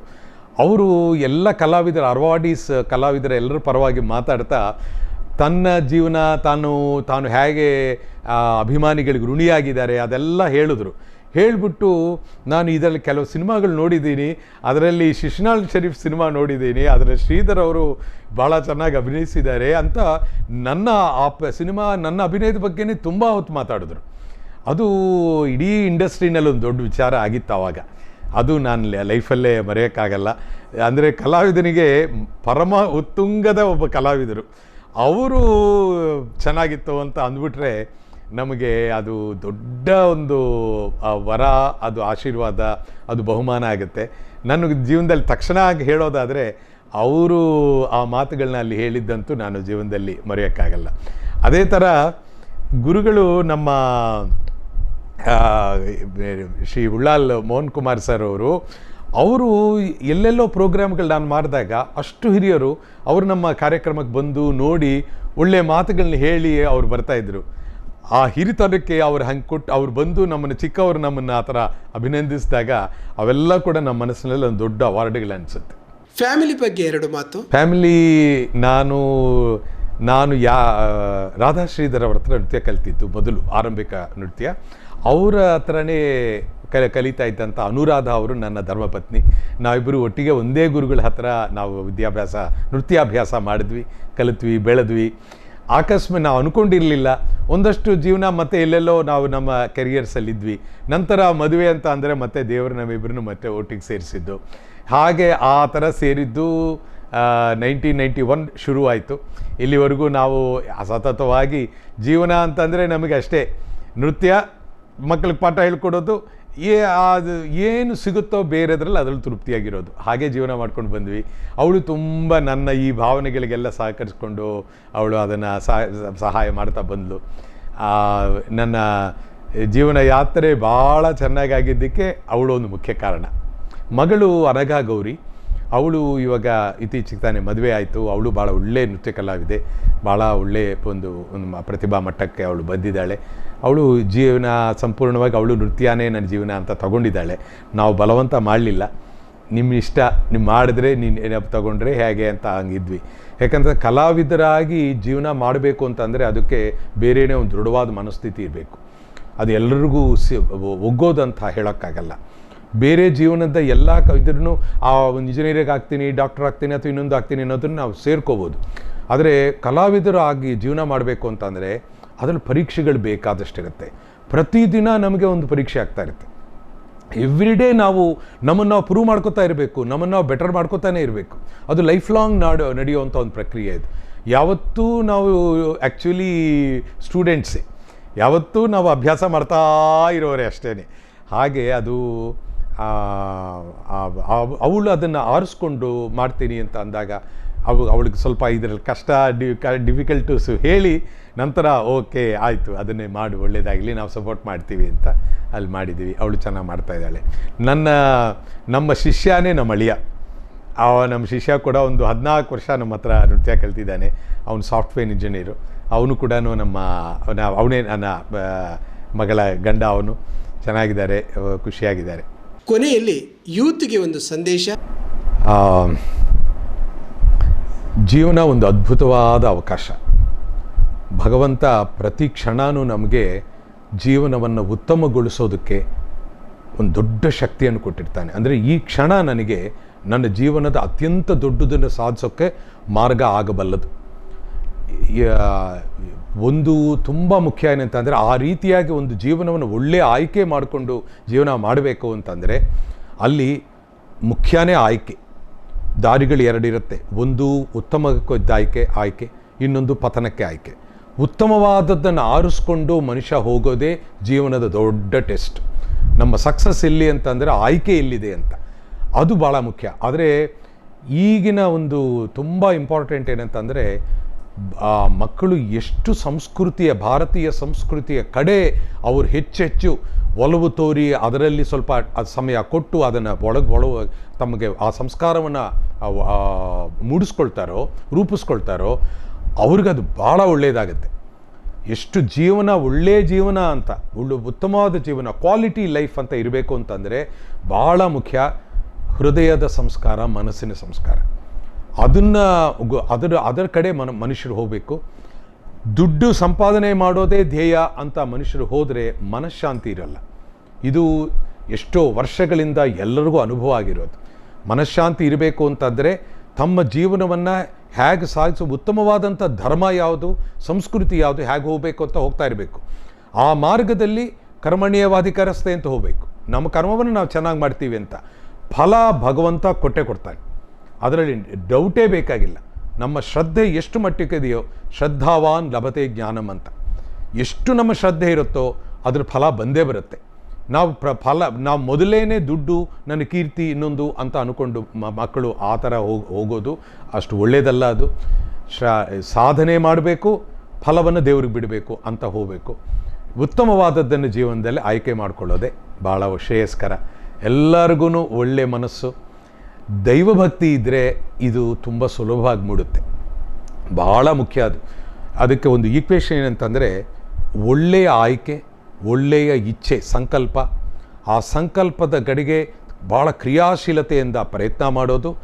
ಅವರು ಎಲ್ಲ ಕಲಾವಿದರ, ಅರ್ವಾಡೀಸ್ ಕಲಾವಿದರ ಎಲ್ಲರ ಪರವಾಗಿ ಮಾತಾಡ್ತಾ ತನ್ನ ಜೀವನ ತಾನು ತಾನು ಹೇಗೆ ಅಭಿಮಾನಿಗಳಿಗೆ ಋಣಿಯಾಗಿದ್ದಾರೆ ಅದೆಲ್ಲ ಹೇಳಿದ್ರು. ಹೇಳಿಬಿಟ್ಟು ನಾನು ಇದರಲ್ಲಿ ಕೆಲವು ಸಿನಿಮಾಗಳು ನೋಡಿದ್ದೀನಿ, ಅದರಲ್ಲಿ ಶಿಶ್ನಾಳ್ ಶರೀಫ್ ಸಿನಿಮಾ ನೋಡಿದ್ದೀನಿ, ಅದರಲ್ಲಿ ಶ್ರೀಧರ್ ಅವರು ಭಾಳ ಚೆನ್ನಾಗಿ ಅಭಿನಯಿಸಿದ್ದಾರೆ ಅಂತ ನನ್ನ ಆ ಸಿನಿಮಾ ನನ್ನ ಅಭಿನಯದ ಬಗ್ಗೆನೇ ತುಂಬ ಹೊತ್ತು ಮಾತಾಡಿದ್ರು. ಅದು ಇಡೀ ಇಂಡಸ್ಟ್ರಿನಲ್ಲಿ ಒಂದು ದೊಡ್ಡ ವಿಚಾರ ಆಗಿತ್ತು ಆವಾಗ ಅದು ನಾನು ಲೈಫಲ್ಲೇ ಮರೆಯೋಕ್ಕಾಗಲ್ಲ. ಅಂದರೆ ಕಲಾವಿದನಿಗೆ ಪರಮ ಉತ್ತುಂಗದ ಒಬ್ಬ ಕಲಾವಿದರು. ಅವರು ಚೆನ್ನಾಗಿತ್ತು ಅಂತ ಅಂದ್ಬಿಟ್ರೆ ನಮಗೆ ಅದು ದೊಡ್ಡ ಒಂದು ವರ, ಅದು ಆಶೀರ್ವಾದ, ಅದು ಬಹುಮಾನ ಆಗುತ್ತೆ. ನನಗೆ ಜೀವನದಲ್ಲಿ ತಕ್ಷಣ ಹೇಳೋದಾದರೆ ಅವರು ಆ ಮಾತುಗಳನ್ನ ಅಲ್ಲಿ ಹೇಳಿದ್ದಂತೂ ನಾನು ಜೀವನದಲ್ಲಿ ಮರೆಯೋಕ್ಕಾಗಲ್ಲ. ಅದೇ ಥರ ಗುರುಗಳು ನಮ್ಮ ಶ್ರೀ ಉಳ್ಳಾಲ್ ಮೋಹನ್ ಕುಮಾರ್ ಸರ್ ಅವರು ಅವರು ಎಲ್ಲೆಲ್ಲೋ ಪ್ರೋಗ್ರಾಮ್ಗಳು ನಾನು ಮಾಡಿದಾಗ ಅಷ್ಟು ಹಿರಿಯರು ಅವರು ನಮ್ಮ ಕಾರ್ಯಕ್ರಮಕ್ಕೆ ಬಂದು ನೋಡಿ ಒಳ್ಳೆಯ ಮಾತುಗಳನ್ನ ಹೇಳಿ ಅವ್ರು ಬರ್ತಾಯಿದ್ರು ಆ ಹಿರಿತನಕ್ಕೆ ಅವ್ರು ಹಂಗೆ ಕೊಟ್ಟು ಅವ್ರು ಬಂದು ನಮ್ಮನ್ನು ಚಿಕ್ಕವರು ನಮ್ಮನ್ನು ಆ ಥರ ಅಭಿನಂದಿಸಿದಾಗ ಅವೆಲ್ಲ ಕೂಡ ನಮ್ಮ ಮನಸ್ಸಿನಲ್ಲಿ ಒಂದು ದೊಡ್ಡ ಅವಾರ್ಡ್ಗಳು ಅನಿಸುತ್ತೆ. ಫ್ಯಾಮಿಲಿ ಬಗ್ಗೆ ಎರಡು ಮಾತು. ಫ್ಯಾಮಿಲಿ ನಾನು ನಾನು ಯಾ ರಾಧಾ ಶ್ರೀಧರ್ ಅವ್ರ ಹತ್ರ ನೃತ್ಯ ಕಲಿತಿದ್ದು ಮೊದಲು, ಆರಂಭಿಕ ನೃತ್ಯ. ಅವರ ಹತ್ರನೇ ಕಲ ಕಲಿತಾ ಇದ್ದಂಥ ಅನುರಾಧ ಅವರು ನನ್ನ ಧರ್ಮಪತ್ನಿ. ನಾವಿಬ್ಬರು ಒಟ್ಟಿಗೆ ಒಂದೇ ಗುರುಗಳ ಹತ್ರ ನಾವು ವಿದ್ಯಾಭ್ಯಾಸ, ನೃತ್ಯಾಭ್ಯಾಸ ಮಾಡಿದ್ವಿ, ಕಲಿತ್ವಿ, ಬೆಳೆದ್ವಿ. ಆಕಸ್ಮಿಕ ನಾವು ಅಂದ್ಕೊಂಡಿರಲಿಲ್ಲ ಒಂದಷ್ಟು ಜೀವನ ಮತ್ತೆ ಎಲ್ಲೆಲ್ಲೋ ನಾವು ನಮ್ಮ ಕೆರಿಯರ್ಸಲ್ಲಿದ್ವಿ. ನಂತರ ಮದುವೆ ಅಂತ ಅಂದರೆ ಮತ್ತೆ ದೇವರು ನಮ್ಮಿಬ್ಬರನ್ನು ಮತ್ತೆ ಒಟ್ಟಿಗೆ ಸೇರಿಸಿದ್ದು. ಹಾಗೆ ಆ ಥರ ಸೇರಿದ್ದು ನೈನ್ಟೀನ್ ನೈಂಟಿ ಒನ್ ಶುರುವಾಯಿತು. ಇಲ್ಲಿವರೆಗೂ ನಾವು ಸತತವಾಗಿ ಜೀವನ ಅಂತಂದರೆ ನಮಗೆ ಅಷ್ಟೇ. ನೃತ್ಯ ಮಕ್ಕಳಿಗೆ ಪಾಠ ಹೇಳ್ಕೊಡೋದು, ಏ, ಅದು ಏನು ಸಿಗುತ್ತೋ ಬೇರೆದ್ರಲ್ಲಿ ಅದರಲ್ಲಿ ತೃಪ್ತಿಯಾಗಿರೋದು. ಹಾಗೆ ಜೀವನ ಮಾಡ್ಕೊಂಡು ಬಂದ್ವಿ. ಅವಳು ತುಂಬ ನನ್ನ ಈ ಭಾವನೆಗಳಿಗೆಲ್ಲ ಸಹಕರಿಸ್ಕೊಂಡು ಅವಳು ಅದನ್ನು ಸಹಾಯ ಮಾಡ್ತಾ ಬಂದಳು ನನ್ನ ಜೀವನ ಯಾತ್ರೆ ಭಾಳ ಚೆನ್ನಾಗಾಗಿದ್ದಕ್ಕೆ ಅವಳು ಒಂದು ಮುಖ್ಯ ಕಾರಣ. ಮಗಳು ಅನಘಾ ಗೌರಿ. ಅವಳು ಇವಾಗ ಇತ್ತೀಚೆಗೆ ತಾನೇ ಮದುವೆ ಆಯಿತು. ಅವಳು ಭಾಳ ಒಳ್ಳೆ ನೃತ್ಯ ಕಲಾವಿದೆ ಭಾಳ ಒಳ್ಳೆ ಒಂದು ಒಂದು ಪ್ರತಿಭಾ ಮಟ್ಟಕ್ಕೆ ಅವಳು ಬಂದಿದ್ದಾಳೆ. ಅವಳು ಜೀವನ ಸಂಪೂರ್ಣವಾಗಿ ಅವಳು ನೃತ್ಯನೇ ನನ್ನ ಜೀವನ ಅಂತ ತಗೊಂಡಿದ್ದಾಳೆ. ನಾವು ಬಲವಂತ ಮಾಡಲಿಲ್ಲ. ನಿಮ್ಮ ಇಷ್ಟ, ನೀವು ಮಾಡಿದ್ರೆ ನೀನು ಏನಪ್ಪ ತಗೊಂಡ್ರೆ ಹೇಗೆ ಅಂತ ಹಂಗಿದ್ವಿ. ಯಾಕಂದರೆ ಕಲಾವಿದರಾಗಿ ಜೀವನ ಮಾಡಬೇಕು ಅಂತಂದರೆ ಅದಕ್ಕೆ ಬೇರೆಯೇ ಒಂದು ದೃಢವಾದ ಮನಸ್ಥಿತಿ ಇರಬೇಕು. ಅದು ಎಲ್ಲರಿಗೂ ಸಿ, ಒಗ್ಗೋದಂತ ಹೇಳೋಕ್ಕಾಗಲ್ಲ. ಬೇರೆ ಜೀವನದ ಎಲ್ಲ ಕ ಇದ್ರೂ ಆ ಒಂದು ಇಂಜಿನಿಯರಿಂಗ್ ಆಗ್ತೀನಿ ಡಾಕ್ಟರ್ ಆಗ್ತೀನಿ ಅಥವಾ ಇನ್ನೊಂದು ಆಗ್ತೀನಿ ಅನ್ನೋದನ್ನು ನಾವು ಸೇರ್ಕೋಬೋದು. ಆದರೆ ಕಲಾವಿದರು ಆಗಿ ಜೀವನ ಮಾಡಬೇಕು ಅಂತಂದರೆ ಅದರಲ್ಲಿ ಪರೀಕ್ಷೆಗಳು ಬೇಕಾದಷ್ಟಿರುತ್ತೆ. ಪ್ರತಿದಿನ ನಮಗೆ ಒಂದು ಪರೀಕ್ಷೆ ಆಗ್ತಾ ಇರುತ್ತೆ. ಎವ್ರಿ ಡೇ ನಾವು ನಮ್ಮನ್ನು ನಾವು ಪ್ರೂವ್ ಮಾಡ್ಕೋತಾ ಇರಬೇಕು, ನಮ್ಮನ್ನು ನಾವು ಬೆಟರ್ ಮಾಡ್ಕೋತಾನೆ ಇರಬೇಕು. ಅದು ಲೈಫ್ ಲಾಂಗ್ ನಾಡು ನಡೆಯುವಂಥ ಒಂದು ಪ್ರಕ್ರಿಯೆ ಇದು. ಯಾವತ್ತೂ ನಾವು ಆ್ಯಕ್ಚುಲಿ ಸ್ಟೂಡೆಂಟ್ಸೇ. ಯಾವತ್ತೂ ನಾವು ಅಭ್ಯಾಸ ಮಾಡ್ತಾ ಇರೋರೆ ಅಷ್ಟೇ ಹಾಗೆ ಅದು ಅವಳು ಅದನ್ನು ಆರಿಸ್ಕೊಂಡು ಮಾಡ್ತೀನಿ ಅಂತ ಅಂದಾಗ ಅವು, ಅವಳಿಗೆ ಸ್ವಲ್ಪ ಇದರಲ್ಲಿ ಕಷ್ಟ, ಡಿ ಡಿಫಿಕಲ್ಟುಸು ಹೇಳಿ ನಂತರ, ಓಕೆ, ಆಯಿತು, ಅದನ್ನೇ ಮಾಡು ಒಳ್ಳೆಯದಾಗಲಿ ನಾವು ಸಪೋರ್ಟ್ ಮಾಡ್ತೀವಿ ಅಂತ ಅಲ್ಲಿ ಮಾಡಿದ್ದೀವಿ. ಅವಳು ಚೆನ್ನಾಗಿ ಮಾಡ್ತಾ ಇದ್ದಾಳೆ. ನನ್ನ, ನಮ್ಮ ಶಿಷ್ಯನೇ ನಮ್ಮ ಅಳಿಯ. ಅವ ನಮ್ಮ ಶಿಷ್ಯ ಕೂಡ ಒಂದು ಹದಿನಾಲ್ಕು ವರ್ಷ ನಮ್ಮ ಹತ್ರ ನೃತ್ಯ ಕಲ್ತಿದ್ದಾನೆ. ಅವನು ಸಾಫ್ಟ್ವೇರ್ ಇಂಜಿನಿಯರು ಅವನು ಕೂಡ ನಮ್ಮ, ಅವನೇ ನನ್ನ ಮಗಳ ಗಂಡ ಅವನು. ಚೆನ್ನಾಗಿದ್ದಾರೆ, ಖುಷಿಯಾಗಿದ್ದಾರೆ. ಕೊನೆಯಲ್ಲಿ ಯೂತ್ಗೆ ಒಂದು ಸಂದೇಶ. ಜೀವನ ಒಂದು ಅದ್ಭುತವಾದ ಅವಕಾಶ. ಭಗವಂತ ಪ್ರತಿ ಕ್ಷಣನೂ ನಮಗೆ ಜೀವನವನ್ನು ಉತ್ತಮಗೊಳಿಸೋದಕ್ಕೆ ಒಂದು ದೊಡ್ಡ ಶಕ್ತಿಯನ್ನು ಕೊಟ್ಟಿರ್ತಾನೆ. ಅಂದರೆ ಈ ಕ್ಷಣ ನನಗೆ ನನ್ನ ಜೀವನದ ಅತ್ಯಂತ ದೊಡ್ಡದನ್ನು ಸಾಧಿಸೋಕ್ಕೆ ಮಾರ್ಗ ಆಗಬಲ್ಲದು. ಒಂದು ತುಂಬ ಮುಖ್ಯ ಏನಂತಂದರೆ ಆ ರೀತಿಯಾಗಿ ಒಂದು ಜೀವನವನ್ನು ಒಳ್ಳೆಯ ಆಯ್ಕೆ ಮಾಡಿಕೊಂಡು ಜೀವನ ಮಾಡಬೇಕು ಅಂತಂದರೆ ಅಲ್ಲಿ ಮುಖ್ಯನೇ ಆಯ್ಕೆ. ದಾರಿಗಳು ಎರಡಿರುತ್ತೆ ಒಂದು ಉತ್ತಮ ಆಯ್ಕೆ ಆಯ್ಕೆ, ಇನ್ನೊಂದು ಪತನಕ್ಕೆ ಆಯ್ಕೆ. ಉತ್ತಮವಾದದ್ದನ್ನು ಆರಿಸ್ಕೊಂಡು ಮನುಷ್ಯ ಹೋಗೋದೇ ಜೀವನದ ದೊಡ್ಡ ಟೆಸ್ಟ್. ನಮ್ಮ ಸಕ್ಸಸ್ ಎಲ್ಲಿ ಅಂತಂದರೆ ಆಯ್ಕೆ ಎಲ್ಲಿದೆ ಅಂತ. ಅದು ಭಾಳ ಮುಖ್ಯ. ಆದರೆ ಈಗಿನ ಒಂದು ತುಂಬ ಇಂಪಾರ್ಟೆಂಟ್ ಏನಂತಂದರೆ ಆ ಮಕ್ಕಳು ಎಷ್ಟು ಸಂಸ್ಕೃತಿಯ, ಭಾರತೀಯ ಸಂಸ್ಕೃತಿಯ ಕಡೆ ಅವರು ಹೆಚ್ಚೆಚ್ಚು ಒಲವು ತೋರಿ ಅದರಲ್ಲಿ ಸ್ವಲ್ಪ ಸಮಯ ಕೊಟ್ಟು ಅದನ್ನು ಒಳಗೆ ಒಳವು ತಮಗೆ ಆ ಸಂಸ್ಕಾರವನ್ನು ಮೂಡಿಸ್ಕೊಳ್ತಾರೋ, ರೂಪಿಸ್ಕೊಳ್ತಾರೋ ಅವ್ರಿಗದು ಭಾಳ ಒಳ್ಳೆಯದಾಗುತ್ತೆ ಎಷ್ಟು ಜೀವನ ಒಳ್ಳೆಯ ಜೀವನ ಅಂತ, ಒಳ್ಳೆ ಉತ್ತಮವಾದ ಜೀವನ, ಕ್ವಾಲಿಟಿ ಲೈಫ್ ಅಂತ ಇರಬೇಕು ಅಂತಂದರೆ ಭಾಳ ಮುಖ್ಯ ಹೃದಯದ ಸಂಸ್ಕಾರ, ಮನಸ್ಸಿನ ಸಂಸ್ಕಾರ. ಅದನ್ನು ಅದರ ಅದರ ಕಡೆ ಮನ, ಮನುಷ್ಯರು ಹೋಗಬೇಕು. ದುಡ್ಡು ಸಂಪಾದನೆ ಮಾಡೋದೇ ಧ್ಯೇಯ ಅಂತ ಮನುಷ್ಯರು ಹೋದರೆ ಮನಃಶಾಂತಿ ಇರಲ್ಲ. ಇದು ಎಷ್ಟೋ ವರ್ಷಗಳಿಂದ ಎಲ್ಲರಿಗೂ ಅನುಭವ ಆಗಿರೋದು. ಮನಃಶಾಂತಿ ಇರಬೇಕು ಅಂತಂದರೆ ತಮ್ಮ ಜೀವನವನ್ನು ಹೇಗೆ ಸಾಗಿಸೋ ಉತ್ತಮವಾದಂಥ ಧರ್ಮ ಯಾವುದು, ಸಂಸ್ಕೃತಿ ಯಾವುದು, ಹೇಗೆ ಹೋಗಬೇಕು ಅಂತ ಹೋಗ್ತಾ ಇರಬೇಕು. ಆ ಮಾರ್ಗದಲ್ಲಿ ಕರ್ಮಣೀಯವಾಧಿಕಾರಸ್ಥೆ ಅಂತ ಹೋಗಬೇಕು. ನಮ್ಮ ಕರ್ಮವನ್ನು ನಾವು ಚೆನ್ನಾಗಿ ಮಾಡ್ತೀವಿ ಅಂತ. ಫಲ ಭಗವಂತ ಕೊಟ್ಟೆ ಕೊಡ್ತಾನೆ. ಅದರಲ್ಲಿ ಡೌಟೇ ಬೇಕಾಗಿಲ್ಲ. ನಮ್ಮ ಶ್ರದ್ಧೆ ಎಷ್ಟು ಮಟ್ಟಿಗಿದೆಯೋ ಶ್ರದ್ಧಾವಾನ್ ಲಭತೆ ಜ್ಞಾನಂ ಅಂತ. ಎಷ್ಟು ನಮ್ಮ ಶ್ರದ್ಧೆ ಇರುತ್ತೋ, ಅದ್ರ ಫಲ ಬಂದೇ ಬರುತ್ತೆ. ನಾವು ಪ್ರ, ಫಲ, ನಾವು ಮೊದಲೇನೆ ದುಡ್ಡು, ನನ್ನ ಕೀರ್ತಿ ಇನ್ನೊಂದು ಅಂತ ಅಂದ್ಕೊಂಡು ಮಕ್ಕಳು ಆ ಥರ ಹೋಗ್, ಹೋಗೋದು ಅಷ್ಟು ಒಳ್ಳೆಯದಲ್ಲ ಅದು. ಶ್ರ, ಸಾಧನೆ ಮಾಡಬೇಕು, ಫಲವನ್ನು ದೇವ್ರಿಗೆ ಬಿಡಬೇಕು ಅಂತ ಹೋಗಬೇಕು. ಉತ್ತಮವಾದದ್ದನ್ನು ಜೀವನದಲ್ಲಿ ಆಯ್ಕೆ ಮಾಡಿಕೊಳ್ಳೋದೆ ಭಾಳ ಶ್ರೇಯಸ್ಕರ. ಎಲ್ಲರಿಗೂ ಒಳ್ಳೆಯ ಮನಸ್ಸು ದೈವಭಕ್ತಿ ಇದ್ದರೆ ಇದು ತುಂಬ ಸುಲಭವಾಗಿ ಮೂಡುತ್ತೆ ಭಾಳ ಮುಖ್ಯ ಅದು. ಅದಕ್ಕೆ ಒಂದು ಈಕ್ವೇಷನ್ ಏನಂತಂದರೆ, ಒಳ್ಳೆಯ ಆಯ್ಕೆ, ಒಳ್ಳೆಯ ಇಚ್ಛೆ, ಸಂಕಲ್ಪ. ಆ ಸಂಕಲ್ಪದ ಗಡಿಗೆ ಭಾಳ ಕ್ರಿಯಾಶೀಲತೆಯಿಂದ ಪ್ರಯತ್ನ ಮಾಡೋದು,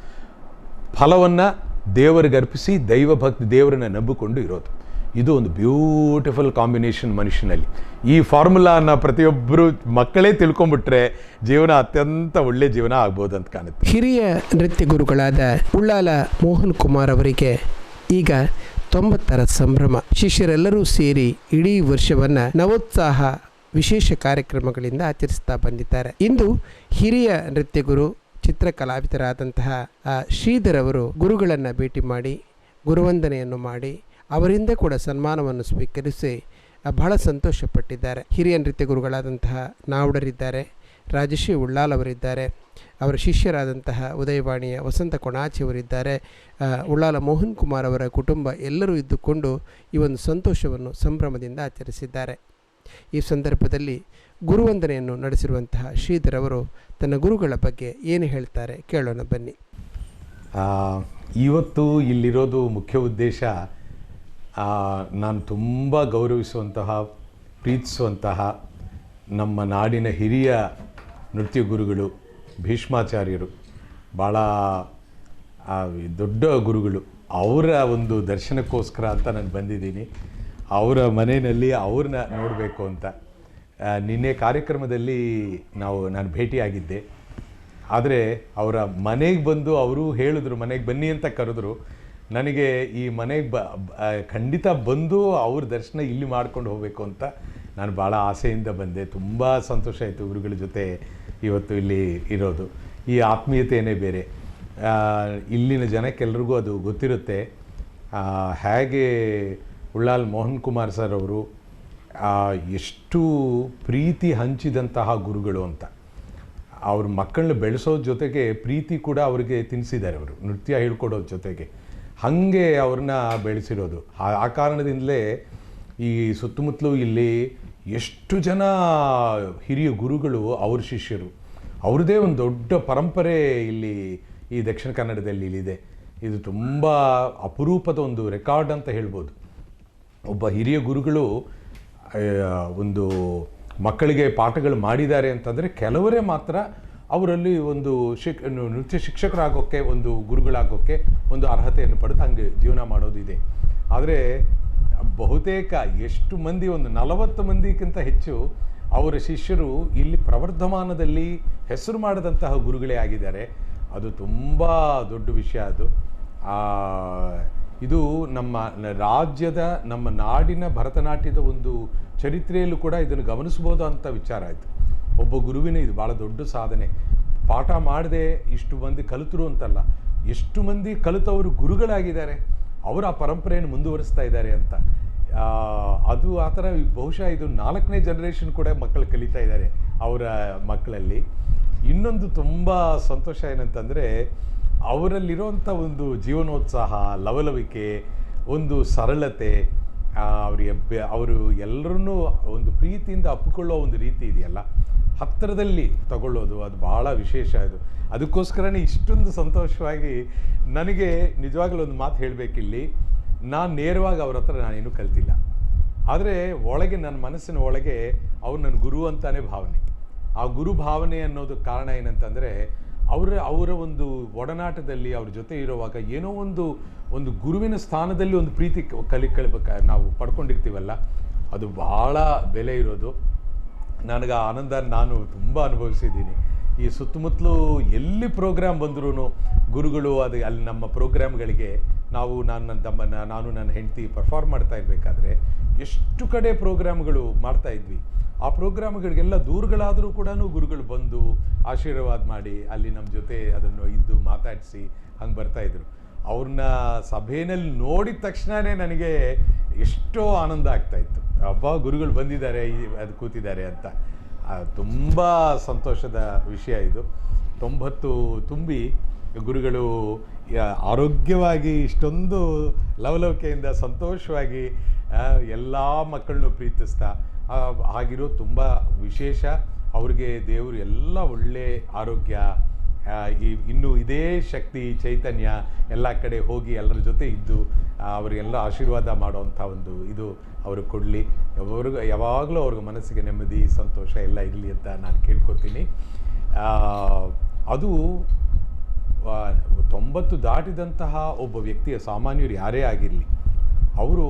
ಫಲವನ್ನು ದೇವರಿಗೆ ಅರ್ಪಿಸಿ ದೈವಭಕ್ತಿ ದೇವರನ್ನ ನಂಬಿಕೊಂಡು ಇರೋದು. ಇದು ಒಂದು ಬ್ಯೂಟಿಫುಲ್ ಕಾಂಬಿನೇಷನ್ ಮನುಷ್ಯನಲ್ಲಿ. ಈ ಫಾರ್ಮುಲಾನ ಪ್ರತಿಯೊಬ್ಬರು ಮಕ್ಕಳೇ ತಿಳ್ಕೊಂಡ್ಬಿಟ್ರೆ ಜೀವನ ಅತ್ಯಂತ ಒಳ್ಳೆ ಜೀವನ ಆಗ್ಬೋದು ಅಂತ ಕಾಣುತ್ತೆ. ಹಿರಿಯ ನೃತ್ಯ ಗುರುಗಳಾದ ಉಳ್ಳಾಲ ಮೋಹನ್ ಕುಮಾರ್ ಅವರಿಗೆ ಈಗ ತೊಂಬತ್ತರ ಸಂಭ್ರಮ. ಶಿಷ್ಯರೆಲ್ಲರೂ ಸೇರಿ ಇಡೀ ವರ್ಷವನ್ನು ನವೋತ್ಸಾಹ ವಿಶೇಷ ಕಾರ್ಯಕ್ರಮಗಳಿಂದ ಆಚರಿಸ್ತಾ ಬಂದಿದ್ದಾರೆ. ಇಂದು ಹಿರಿಯ ನೃತ್ಯ ಗುರು ಚಿತ್ರ ಕಲಾವಿದರಾದಂತಹ ಆ, ಶ್ರೀಧರ್ ಅವರು ಗುರುಗಳನ್ನು ಭೇಟಿ ಮಾಡಿ ಗುರುವಂದನೆಯನ್ನು ಮಾಡಿ ಅವರಿಂದ ಕೂಡ ಸನ್ಮಾನವನ್ನು ಸ್ವೀಕರಿಸಿ ಬಹಳ ಸಂತೋಷಪಟ್ಟಿದ್ದಾರೆ. ಹಿರಿಯ ನೃತ್ಯ ಗುರುಗಳಾದಂತಹ ನಾವುಡರಿದ್ದಾರೆ, ರಾಜಶ್ರೀ ಉಳ್ಳಾಲ್ ಅವರಿದ್ದಾರೆ, ಅವರ ಶಿಷ್ಯರಾದಂತಹ ಉದಯವಾಣಿಯ ವಸಂತ ಕೊಣಾಚಿಯವರಿದ್ದಾರೆ ಉಳ್ಳಾಲ ಮೋಹನ್ ಕುಮಾರ್ ಅವರ ಕುಟುಂಬ ಎಲ್ಲರೂ ಇದ್ದುಕೊಂಡು ಈ ಒಂದು ಸಂತೋಷವನ್ನು ಸಂಭ್ರಮದಿಂದ ಆಚರಿಸಿದ್ದಾರೆ. ಈ ಸಂದರ್ಭದಲ್ಲಿ ಗುರುವಂದನೆಯನ್ನು ನಡೆಸಿರುವಂತಹ ಶ್ರೀಧರ್ ಅವರು ತನ್ನ ಗುರುಗಳ ಬಗ್ಗೆ ಏನು ಹೇಳ್ತಾರೆ ಕೇಳೋಣ ಬನ್ನಿ. ಇವತ್ತು ಇಲ್ಲಿರೋದು ಮುಖ್ಯ ಉದ್ದೇಶ ನಾನು ತುಂಬ ಗೌರವಿಸುವಂತಹ, ಪ್ರೀತಿಸುವಂತಹ ನಮ್ಮ ನಾಡಿನ ಹಿರಿಯ ನೃತ್ಯ ಗುರುಗಳು, ಭೀಷ್ಮಾಚಾರ್ಯರು ಭಾಳ ದೊಡ್ಡ ಗುರುಗಳು, ಅವರ ಒಂದು ದರ್ಶನಕ್ಕೋಸ್ಕರ ಅಂತ ನಾನು ಬಂದಿದ್ದೀನಿ. ಅವರ ಮನೆಯಲ್ಲಿ ಅವ್ರನ್ನ ನೋಡಬೇಕು ಅಂತ. ನಿನ್ನೆ ಕಾರ್ಯಕ್ರಮದಲ್ಲಿ ನಾವು, ನಾನು ಭೇಟಿಯಾಗಿದ್ದೆ. ಆದರೆ ಅವರ ಮನೆಗೆ ಬಂದು, ಅವರು ಹೇಳಿದ್ರು, ಮನೆಗೆ ಬನ್ನಿ ಅಂತ ಕರೆದ್ರು. ನನಗೆ ಈ ಮನೆಗೆ ಬ ಖಂಡಿತ ಬಂದು ಅವ್ರ ದರ್ಶನ ಇಲ್ಲಿ ಮಾಡ್ಕೊಂಡು ಹೋಗಬೇಕು ಅಂತ ನಾನು ಭಾಳ ಆಸೆಯಿಂದ ಬಂದೆ. ತುಂಬ ಸಂತೋಷ ಆಯಿತು ಗುರುಗಳ ಜೊತೆ ಇವತ್ತು ಇಲ್ಲಿ ಇರೋದು. ಈ ಆತ್ಮೀಯತೆಯೇ ಬೇರೆ. ಇಲ್ಲಿನ ಜನಕ್ಕೆಲ್ರಿಗೂ ಅದು ಗೊತ್ತಿರುತ್ತೆ. ಹೇಗೆ ಉಳ್ಳಾಲ್ ಮೋಹನ್ ಕುಮಾರ್ ಸರ್ ಅವರು ಎಷ್ಟು ಪ್ರೀತಿ ಹಂಚಿದಂತಹ ಗುರುಗಳು ಅಂತ. ಅವ್ರ ಮಕ್ಕಳನ್ನ ಬೆಳೆಸೋದ್ರ ಜೊತೆಗೆ ಪ್ರೀತಿ ಕೂಡ ಅವರಿಗೆ ತಿನ್ನಿಸಿದ್ದಾರೆ ಅವರು. ನೃತ್ಯ ಹೇಳ್ಕೊಡೋದ್ರ ಜೊತೆಗೆ. ಹಾಗೆ ಅವ್ರನ್ನ ಬೆಳೆಸಿರೋದು. ಆ ಕಾರಣದಿಂದಲೇ ಈ ಸುತ್ತಮುತ್ತಲೂ ಇಲ್ಲಿ ಎಷ್ಟು ಜನ ಹಿರಿಯ ಗುರುಗಳು ಅವ್ರ ಶಿಷ್ಯರು. ಅವ್ರದ್ದೇ ಒಂದು ದೊಡ್ಡ ಪರಂಪರೆ ಇಲ್ಲಿ ಈ ದಕ್ಷಿಣ ಕನ್ನಡದಲ್ಲಿ ಇಲ್ಲಿದೆ. ಇದು ತುಂಬ ಅಪರೂಪದ ಒಂದು ರೆಕಾರ್ಡ್ ಅಂತ ಹೇಳ್ಬೋದು. ಒಬ್ಬ ಹಿರಿಯ ಗುರುಗಳು ಒಂದು ಮಕ್ಕಳಿಗೆ ಪಾಠಗಳು ಮಾಡಿದ್ದಾರೆ ಅಂತಂದರೆ ಕೆಲವರೇ ಮಾತ್ರ ಅವರಲ್ಲಿ ಒಂದು ಶಿಕ್ ನೃತ್ಯ ಶಿಕ್ಷಕರಾಗೋಕ್ಕೆ, ಒಂದು ಗುರುಗಳಾಗೋಕ್ಕೆ ಒಂದು ಅರ್ಹತೆಯನ್ನು ಪಡೆದು ಹಂಗೆ ಜೀವನ ಮಾಡೋದಿದೆ. ಆದರೆ ಬಹುತೇಕ ಎಷ್ಟು ಮಂದಿ, ಒಂದು ನಲವತ್ತು ಮಂದಿಗಿಂತ ಹೆಚ್ಚು ಅವರ ಶಿಷ್ಯರು ಇಲ್ಲಿ ಪ್ರವರ್ಧಮಾನದಲ್ಲಿ ಹೆಸರು ಮಾಡಿದಂತಹ ಗುರುಗಳೇ ಆಗಿದ್ದಾರೆ. ಅದು ತುಂಬ ದೊಡ್ಡ ವಿಷಯ ಅದು. ಇದು ನಮ್ಮ ರಾಜ್ಯದ, ನಮ್ಮ ನಾಡಿನ ಭರತನಾಟ್ಯದ ಒಂದು ಚರಿತ್ರೆಯಲ್ಲೂ ಕೂಡ ಇದನ್ನು ಗಮನಿಸ್ಬೋದು ಅಂತ ವಿಚಾರ ಆಯಿತು. ಒಬ್ಬ ಗುರುವಿನ ಇದು ಭಾಳ ದೊಡ್ಡ ಸಾಧನೆ. ಪಾಠ ಮಾಡದೆ ಇಷ್ಟು ಮಂದಿ ಕಲಿತರು ಅಂತಲ್ಲ, ಎಷ್ಟು ಮಂದಿ ಕಲಿತವರು ಗುರುಗಳಾಗಿದ್ದಾರೆ, ಅವರು ಆ ಪರಂಪರೆಯನ್ನು ಮುಂದುವರಿಸ್ತಾ ಇದ್ದಾರೆ ಅಂತ. ಅದು ಆ ಥರ ಬಹುಶಃ ಇದು ನಾಲ್ಕನೇ ಜನ್ರೇಷನ್ ಕೂಡ ಮಕ್ಕಳು ಕಲಿತಾ ಇದ್ದಾರೆ ಅವರ ಮಕ್ಕಳಲ್ಲಿ. ಇನ್ನೊಂದು ತುಂಬ ಸಂತೋಷ ಏನಂತಂದರೆ, ಅವರಲ್ಲಿರುವಂಥ ಒಂದು ಜೀವನೋತ್ಸಾಹ, ಲವಲವಿಕೆ, ಒಂದು ಸರಳತೆ ಅವರಿಗೆ ಅವರು ಎಲ್ಲರನ್ನೂ ಒಂದು ಪ್ರೀತಿಯಿಂದ ಅಪ್ಪಿಕೊಳ್ಳೋ ಒಂದು ರೀತಿ ಇದೆಯಲ್ಲ. ಹತ್ತಿರದಲ್ಲಿ ತಗೊಳ್ಳೋದು, ಅದು ಭಾಳ ವಿಶೇಷ ಅದು ಅದಕ್ಕೋಸ್ಕರನೇ ಇಷ್ಟೊಂದು ಸಂತೋಷವಾಗಿ ನನಗೆ ನಿಜವಾಗ್ಲೂ ಒಂದು ಮಾತು ಹೇಳಬೇಕಿಲ್ಲಿ. ನಾನು ನೇರವಾಗಿ ಅವ್ರ ಹತ್ರ ನಾನೇನು ಕಲ್ತಿಲ್ಲ. ಆದರೆ ಒಳಗೆ ನನ್ನ ಮನಸ್ಸಿನ ಒಳಗೆ ಅವ್ರು ನನ್ನ ಗುರು ಅಂತಾನೆ ಭಾವನೆ. ಆ ಗುರು ಭಾವನೆ ಅನ್ನೋದು ಕಾರಣ ಏನಂತಂದರೆ, ಅವರ ಅವರ ಒಂದು ಒಡನಾಟದಲ್ಲಿ ಅವ್ರ ಜೊತೆ ಇರುವಾಗ ಏನೋ ಒಂದು ಒಂದು ಗುರುವಿನ ಸ್ಥಾನದಲ್ಲಿ ಒಂದು ಪ್ರೀತಿ ಕಲಿ ಕಲಿಬೇಕ ನಾವು ಪಡ್ಕೊಂಡಿರ್ತೀವಲ್ಲ, ಅದು ಭಾಳ ಬೆಲೆ ಇರೋದು. ನನಗೆ ಆ ಆನಂದ ನಾನು ತುಂಬ ಅನುಭವಿಸಿದ್ದೀನಿ. ಈ ಸುತ್ತಮುತ್ತಲೂ ಎಲ್ಲಿ ಪ್ರೋಗ್ರಾಮ್ ಬಂದ್ರೂ ಗುರುಗಳು ಅದು ಅಲ್ಲಿ ನಮ್ಮ ಪ್ರೋಗ್ರಾಮ್ಗಳಿಗೆ ನಾವು ನಾನು ನನ್ನ ತಮ್ಮ ನಾನು ನನ್ನ ಹೆಂಡತಿ ಪರ್ಫಾರ್ಮ್ ಮಾಡ್ತಾ ಇರಬೇಕಾದ್ರೆ ಎಷ್ಟು ಕಡೆ ಪ್ರೋಗ್ರಾಮ್ಗಳು ಮಾಡ್ತಾ ಇದ್ವಿ. ಆ ಪ್ರೋಗ್ರಾಮ್ಗಳಿಗೆಲ್ಲ ದೂರಗಳಾದರೂ ಕೂಡ ಗುರುಗಳು ಬಂದು ಆಶೀರ್ವಾದ ಮಾಡಿ ಅಲ್ಲಿ ನಮ್ಮ ಜೊತೆ ಅದನ್ನು ಇದ್ದು ಮಾತಾಡಿಸಿ ಹಂಗೆ ಬರ್ತಾಯಿದ್ರು ಅವ್ರನ್ನ ಸಭೆಯಲ್ಲಿ ನೋಡಿದ ತಕ್ಷಣವೇ ನನಗೆ ಎಷ್ಟೋ ಆನಂದ ಆಗ್ತಾ ಇತ್ತು. ಅಬ್ಬಾ ಗುರುಗಳು ಬಂದಿದ್ದಾರೆ, ಈ ಅದು ಕೂತಿದ್ದಾರೆ ಅಂತ. ತುಂಬ ಸಂತೋಷದ ವಿಷಯ ಇದು. ತೊಂಬತ್ತು ತುಂಬಿ ಗುರುಗಳು ಆರೋಗ್ಯವಾಗಿ ಇಷ್ಟೊಂದು ಲವಲವಿಕೆಯಿಂದ ಸಂತೋಷವಾಗಿ ಎಲ್ಲ ಮಕ್ಕಳನ್ನು ಪ್ರೀತಿಸ್ತಾ ಆಗಿರೋ ತುಂಬ ವಿಶೇಷ. ಅವ್ರಿಗೆ ದೇವರು ಎಲ್ಲ ಒಳ್ಳೆ ಆರೋಗ್ಯ ಈ ಇನ್ನು ಇದೇ ಶಕ್ತಿ ಚೈತನ್ಯ ಎಲ್ಲ ಕಡೆ ಹೋಗಿ ಎಲ್ಲರ ಜೊತೆ ಇದ್ದು ಅವರಿಗೆಲ್ಲ ಆಶೀರ್ವಾದ ಮಾಡುವಂಥ ಒಂದು ಇದು ಅವರು ಕೊಡಲಿ. ಯಾವಾಗ್ಲೂ ಯಾವಾಗಲೂ ಅವ್ರಿಗೆ ಮನಸ್ಸಿಗೆ ನೆಮ್ಮದಿ, ಸಂತೋಷ ಎಲ್ಲ ಇರಲಿ ಅಂತ ನಾನು ಕೇಳ್ಕೊತೀನಿ. ಅದು ತೊಂಬತ್ತು ದಾಟಿದಂತಹ ಒಬ್ಬ ವ್ಯಕ್ತಿಯ ಸಾಮಾನ್ಯರು ಯಾರೇ ಆಗಿರಲಿ, ಅವರು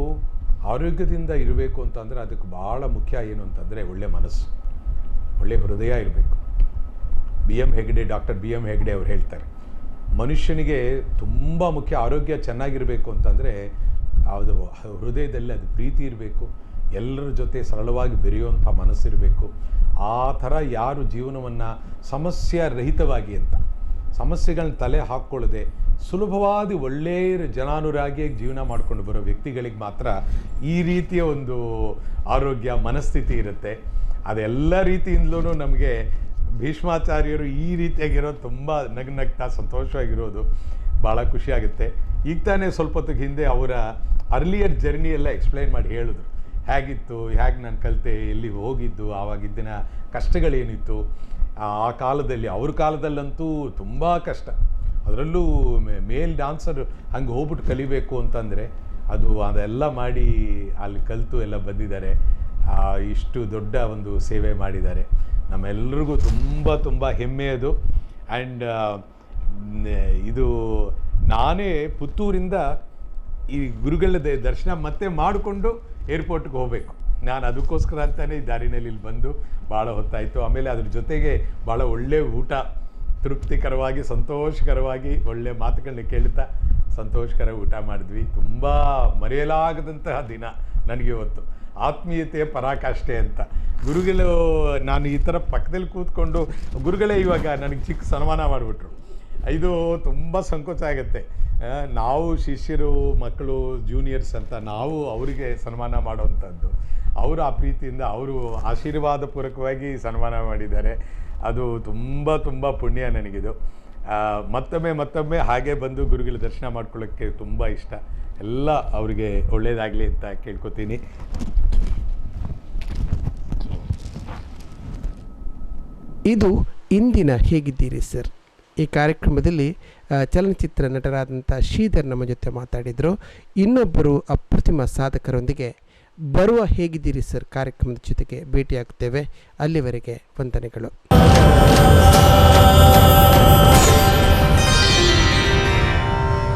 ಆರೋಗ್ಯದಿಂದ ಇರಬೇಕು ಅಂತಂದರೆ ಅದಕ್ಕೆ ಭಾಳ ಮುಖ್ಯ ಏನು ಅಂತಂದರೆ ಒಳ್ಳೆಯ ಮನಸ್ಸು ಒಳ್ಳೆಯ ಹೃದಯ ಇರಬೇಕು. B M Hegde, doctor B M Hegde ಅವ್ರು ಹೇಳ್ತಾರೆ. ಮನುಷ್ಯನಿಗೆ ತುಂಬ ಮುಖ್ಯ ಆರೋಗ್ಯ ಚೆನ್ನಾಗಿರಬೇಕು ಅಂತಂದರೆ ಅದು ಹೃದಯದಲ್ಲಿ ಅದು ಪ್ರೀತಿ ಇರಬೇಕು, ಎಲ್ಲರ ಜೊತೆ ಸರಳವಾಗಿ ಬೆರೆಯುವಂಥ ಮನಸ್ಸಿರಬೇಕು. ಆ ಥರ ಯಾರು ಜೀವನವನ್ನು ಸಮಸ್ಯೆ ರಹಿತವಾಗಿ ಅಂತ, ಸಮಸ್ಯೆಗಳನ್ನ ತಲೆ ಹಾಕ್ಕೊಳ್ಳದೆ ಸುಲಭವಾದ ಒಳ್ಳೆಯ ಜನಾನುರಾಗಿಯಾಗಿ ಜೀವನ ಮಾಡ್ಕೊಂಡು ಬರೋ ವ್ಯಕ್ತಿಗಳಿಗೆ ಮಾತ್ರ ಈ ರೀತಿಯ ಒಂದು ಆರೋಗ್ಯ ಮನಸ್ಥಿತಿ ಇರುತ್ತೆ. ಅದೆಲ್ಲ ರೀತಿಯಿಂದಲೂ ನಮಗೆ ಭೀಷ್ಮಾಚಾರ್ಯರು ಈ ರೀತಿಯಾಗಿರೋದು ತುಂಬ ನಗ್ ನಗ್ತಾ ಸಂತೋಷವಾಗಿರೋದು ಭಾಳ ಖುಷಿಯಾಗುತ್ತೆ. ಈಗ ತಾನೇ ಸ್ವಲ್ಪ ಹೊತ್ತಿಗೆ ಹಿಂದೆ ಅವರ ಅರ್ಲಿಯರ್ ಜರ್ನಿ ಎಲ್ಲ ಎಕ್ಸ್ಪ್ಲೈನ್ ಮಾಡಿ ಹೇಳಿದ್ರು. ಹೇಗಿತ್ತು, ಹೇಗೆ ನಾನು ಕಲಿತೆ, ಎಲ್ಲಿ ಹೋಗಿದ್ದು ಆವಾಗಿದ್ದಿನ ಕಷ್ಟಗಳೇನಿತ್ತು. ಆ ಕಾಲದಲ್ಲಿ, ಅವ್ರ ಕಾಲದಲ್ಲಂತೂ ತುಂಬ ಕಷ್ಟ. ಅದರಲ್ಲೂ ಮೇಲ್ ಡಾನ್ಸರ್ ಹಂಗೆ ಹೋಗ್ಬಿಟ್ಟು ಕಲಿಬೇಕು ಅಂತಂದರೆ ಅದು ಅದೆಲ್ಲ ಮಾಡಿ ಅಲ್ಲಿ ಕಲಿತು ಎಲ್ಲ ಬಂದಿದ್ದಾರೆ. ಇಷ್ಟು ದೊಡ್ಡ ಒಂದು ಸೇವೆ ಮಾಡಿದ್ದಾರೆ. ನಮ್ಮೆಲ್ಲರಿಗೂ ತುಂಬ ತುಂಬ ಹೆಮ್ಮೆಯದು ಆ್ಯಂಡ್ ಇದು ನಾನೇ ಪುತ್ತೂರಿಂದ ಈ ಗುರುಗಳ ದರ್ಶನ ಮತ್ತೆ ಮಾಡಿಕೊಂಡು ಏರ್ಪೋರ್ಟ್ಗೆ ಹೋಗಬೇಕು. ನಾನು ಅದಕ್ಕೋಸ್ಕರ ಅಂತಲೇ ಈ ದಾರಿನಲ್ಲಿ ಇಲ್ಲಿ ಬಂದು ಭಾಳ ಹೊತ್ತಾಯಿತು. ಆಮೇಲೆ ಅದ್ರ ಜೊತೆಗೆ ಭಾಳ ಒಳ್ಳೆಯ ಊಟ, ತೃಪ್ತಿಕರವಾಗಿ, ಸಂತೋಷಕರವಾಗಿ ಒಳ್ಳೆ ಮಾತುಗಳನ್ನ ಕೇಳ್ತಾ ಸಂತೋಷಕರ ಊಟ ಮಾಡಿದ್ವಿ. ತುಂಬ ಮರೆಯಲಾಗದಂತಹ ದಿನ ನನಗೆ ಇವತ್ತು. ಆತ್ಮೀಯತೆಯ ಪರಾಕಾಷ್ಠೆ ಅಂತ. ಗುರುಗಳು, ನಾನು ಈ ಥರ ಪಕ್ಕದಲ್ಲಿ ಕೂತ್ಕೊಂಡು, ಗುರುಗಳೇ ಇವಾಗ ನನಗೆ ಚಿಕ್ಕ ಸನ್ಮಾನ ಮಾಡಿಬಿಟ್ರು. ಇದು ತುಂಬ ಸಂಕೋಚ ಆಗುತ್ತೆ. ನಾವು ಶಿಷ್ಯರು, ಮಕ್ಕಳು ಜೂನಿಯರ್ಸ್ ಅಂತ ನಾವು ಅವರಿಗೆ ಸನ್ಮಾನ ಮಾಡೋವಂಥದ್ದು ಅವರು ಆ ಪ್ರೀತಿಯಿಂದ, ಅವರು ಆಶೀರ್ವಾದ ಪೂರ್ವಕವಾಗಿ ಸನ್ಮಾನ ಮಾಡಿದ್ದಾರೆ. ಅದು ತುಂಬ ತುಂಬ ಪುಣ್ಯ ನನಗಿದು. ಮತ್ತೊಮ್ಮೆ ಮತ್ತೊಮ್ಮೆ ಹಾಗೆ ಬಂದು ಗುರುಗಳ ದರ್ಶನ ಮಾಡ್ಕೊಳ್ಳೋಕ್ಕೆ ತುಂಬ ಇಷ್ಟ. ಎಲ್ಲ ಅವರಿಗೆ ಒಳ್ಳೆಯದಾಗಲಿ ಅಂತ ಕೇಳ್ಕೊತೀನಿ. ಇದು ಇಂದಿನ ಹೇಗಿದ್ದೀರಿ ಸರ್? ಈ ಕಾರ್ಯಕ್ರಮದಲ್ಲಿ ಚಲನಚಿತ್ರ ನಟರಾದಂಥ ಶ್ರೀಧರ್ ನಮ್ಮ ಜೊತೆ ಮಾತಾಡಿದರು. ಇನ್ನೊಬ್ಬರು ಅಪ್ರತಿಮ ಸಾಧಕರೊಂದಿಗೆ ಬರುವ ಹೇಗಿದ್ದೀರಿ ಸರ್ ಕಾರ್ಯಕ್ರಮದ ಜೊತೆಗೆ ಭೇಟಿಯಾಗುತ್ತೇವೆ. ಅಲ್ಲಿವರೆಗೆ ವಂದನೆಗಳು.